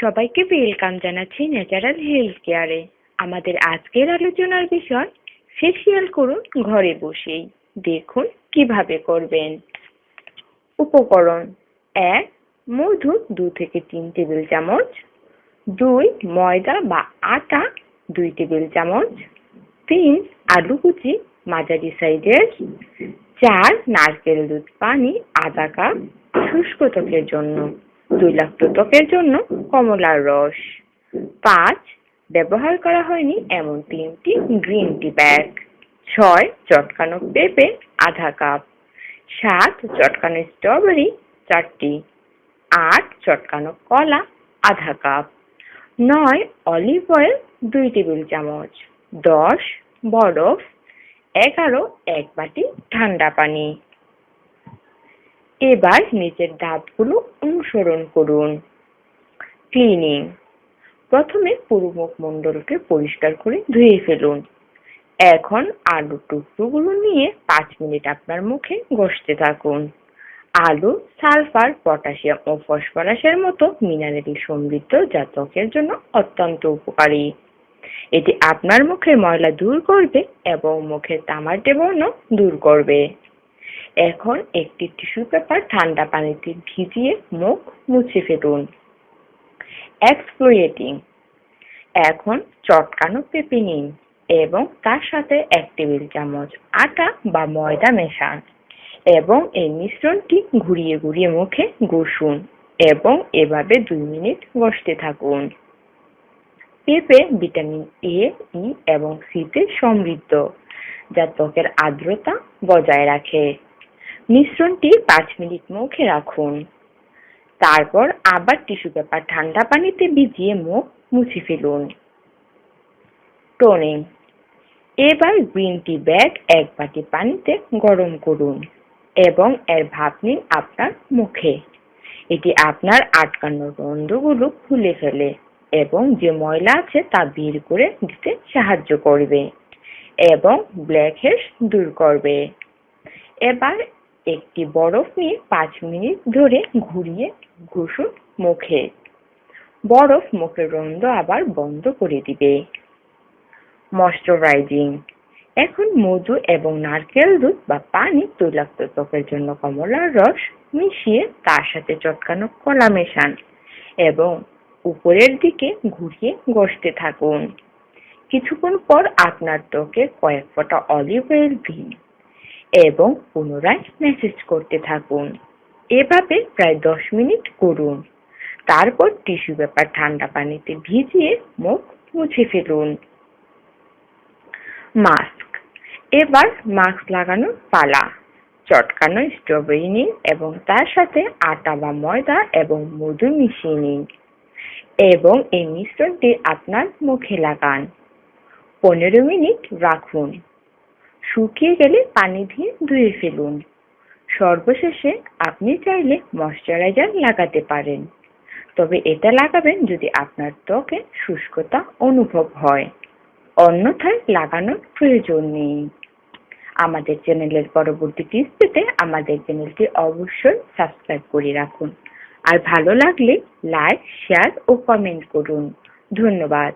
সবাইকে ওয়েলকাম জানাচ্ছি natural health কেয়ারে আমাদের আজকের আলোচনার বিষয় ফেসিয়াল করুন ঘরে বসেই। দেখুন কীভাবে করবেন। উপকরণ, এক, মধু, দু থেকে তিন টেবিল চামচ। দুই, ময়দা বা আটা, দুই টেবিল চামচ। তিন, আলু কুচি, মাঝারি সাইজের। চার, নারকেল দুধ পানি, আধা কাপ শুষ্ক ত্বকের জন্য। তৈলাক্ত ত্বকের জন্য কমলার রস। পাঁচ, ব্যবহার করা হয়নি এমন তিনটি গ্রিন টি ব্যাগ। ছয়, চটকানো পেঁপে আধা কাপ। সাত, চটকানো স্ট্রবেরি চারটি। আট, চটকানো কলা আধা কাপ। নয়, অলিভ অয়েল দুই টেবিল চামচ। দশ, বরফ। এগারো, এক বাটি ঠান্ডা পানি। এবার নিচের ধাপগুলো অনুসরণ করুন। ক্লিনিং প্রথমে পুরো মুখমণ্ডলকে পরিষ্কার করে ধুয়ে ফেলুন। এখন আলু টুকরোগুলো নিয়ে পাঁচ মিনিট আপনার মুখে ঘষতে থাকুন। আলু, সালফার, পটাশিয়াম ও ফসফরাসের মতো মিনারেল সমৃদ্ধ যা ত্বকের জন্য অত্যন্ত উপকারী। এটি আপনার মুখের ময়লা দূর করবে এবং মুখের তামাটে বর্ণ দূর করবে। এখন একটি টিস্যু পেপার ঠান্ডা পানিতে ভিজিয়ে মুখ মুছে ফেলুন। এক্সফ্লোয়েটিং এখন চটকানো পেঁপে নিন এবং তার সাথে এক টেবিল চামচ আটা বা ময়দা মেশান এবং এই মিশ্রণটি ঘুরিয়ে ঘুরিয়ে মুখে ঘষুন এবং এভাবে দুই মিনিট ঘষতে থাকুন। পেঁপে ভিটামিন এ ই এবং সিতে সমৃদ্ধ। যা ত্বকের আর্দ্রতা বজায় রাখে। মিশ্রণটি পাঁচ মিনিট মুখে রাখুন। তারপর আবার টিস্যু পেপার ঠান্ডা পানিতে ভিজিয়ে মুখ মুছে ফেলুন। টোনিং। এবার গ্রিন টি ব্যাগ এক বাটি পানিতে গরম করুন এবং এর ভাপ নিন আপনার মুখে। এটি আপনার আটকানো রন্ধ্রগুলো খুলে ফেলে এবং যে ময়লা আছে তা বের করে দিতে সাহায্য করবে। এবং ব্ল্যাক হেডস দূর করবে। এবার একটি বরফ নিয়ে পাঁচ মিনিট ধরে ঘুরিয়ে ঘুষুন মুখে। বরফ মুখের রন্ধ্র আবার বন্ধ করে দিবে। ময়শ্চারাইজিং। এখন মধু এবং নারকেল দুধ বা পানি তৈলাক্ত ত্বকের জন্য কমলার রস মিশিয়ে তার সাথে চটকানো কলা মেশান এবং উপরের দিকে ঘুরিয়ে ঘষতে থাকুন। কিছুক্ষণ পর আপনার ত্বকে কয়েক ফোঁটা অলিভ অয়েল দিন এবং পুনরায় ম্যাসেজ করতে থাকুন। এভাবে প্রায় দশ মিনিট করুন। তারপর টিস্যু পেপার ঠান্ডা পানিতে ভিজিয়ে মুখ মুছে ফেলুন। মাস্ক এবার মাস্ক লাগানোর পালা। চটকানো স্ট্রবেরি নিন এবং তার সাথে আটা বা ময়দা এবং মধু মিশিয়ে নিন। এবং এই মিশ্রণটি আপনার মুখে লাগান। পনেরো মিনিট রাখুন। শুকিয়ে গেলে পানি দিয়ে ধুয়ে ফেলুন। সর্বশেষে আপনি চাইলে ময়শ্চারাইজার লাগাতে পারেন। তবে এটা লাগাবেন যদি আপনার ত্বকে শুষ্কতা অনুভব হয়। অন্যথায় লাগানোর প্রয়োজন নেই। আমাদের চ্যানেলের পরবর্তী টিপস পেতে আমাদের চ্যানেলটি অবশ্যই সাবস্ক্রাইব করে রাখুন। আর ভালো লাগলে লাইক শেয়ার ও কমেন্ট করুন। ধন্যবাদ।